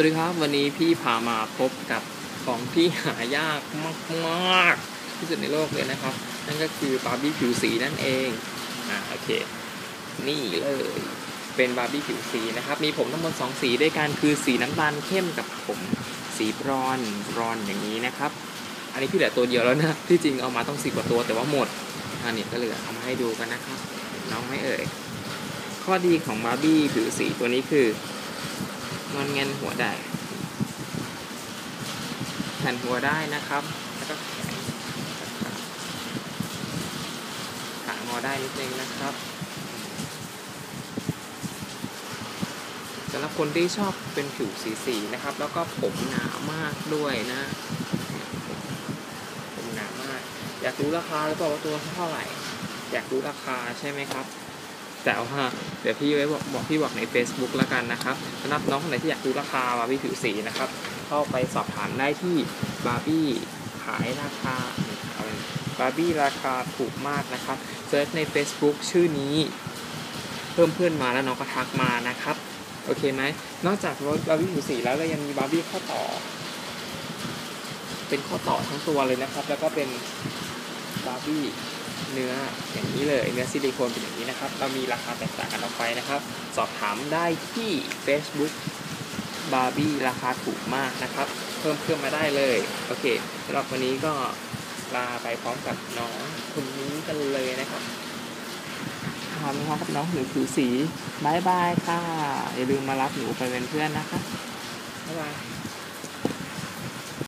วัสดีครับวันนี้พี่พามาพบกับของที่หายากมากๆที่สุดในโลกเลยนะครับ นั่นก็คือบาร์บี้ผิวสีนั่นเองอ่าโอเค นี่เลยเป็นบาร์บี้ผิวสีนะครับ มีผมทั้งหมดสองสีด้วยกันคือสีน้ำตาลเข้มกับผมสีบรอนบรอนอย่างนี้นะครับ อันนี้พี่เหลือตัวเดียวแล้วนะที่จริงเอามาต้องสิบกว่าตัวแต่ว่าหมดอันนี้ก็เหลือเอามาให้ดูกันนะครับ น้องไม่เอ่ยข้อดีของบาร์บี้ผิวสีตัวนี้คือ งอนเงินหัวได้แผ่นหัวได้นะครับ แล้วก็แขนขางอได้นิดนึงนะครับสำหรับคนที่ชอบเป็นผิวสีๆนะครับ แล้วก็ผมหนามากด้วยนะ ผมหนามาก อยากรู้ราคาหรือเปล่าว่าตัวเท่าไหร่ อยากรู้ราคาใช่ไหมครับ แต่ว่าเดี๋ยวพี่ไว้บอกบอกพี่บอกใน Facebook แล้วกันนะครับสำหรับน้องคนไหนที่อยากรู้ราคาบาร์บี้ผิวสีนะครับเข้าไปสอบถามได้ที่บาร์บี้ขายราคาบาร์บี้ราคาถูกมากนะครับเซิร์ชใน Facebook ชื่อนี้ เพิ่มเพื่อนมาแล้วน้องก็ทักมานะครับโอเคไหมนอกจากรถบาร์บี้ผิวสีแล้วเรายังมีบาร์บี้ข้อต่อ เป็นข้อต่อทั้งตัวเลยนะครับ แล้วก็เป็นบาร์บี้ เนื้ออย่างนี้เลยเนื้อซิลิโคนเป็นอย่างนี้นะครับ เรามีราคาแตกต่างกันออกไปนะครับ สอบถามได้ที่ Facebook บาร์บี้ราคาถูกมากนะครับ เพิ่มเพิ่มมาได้เลย โอเคสำหรับวันนี้ก็ลาไปพร้อมกับน้องคนนี้กันเลยนะครับพร้อมพร้อมกับน้องหนูผิวสีบายบายค่ะ อย่าลืมมารับหนูไปเป็นเพื่อนนะคะบ๊ายบาย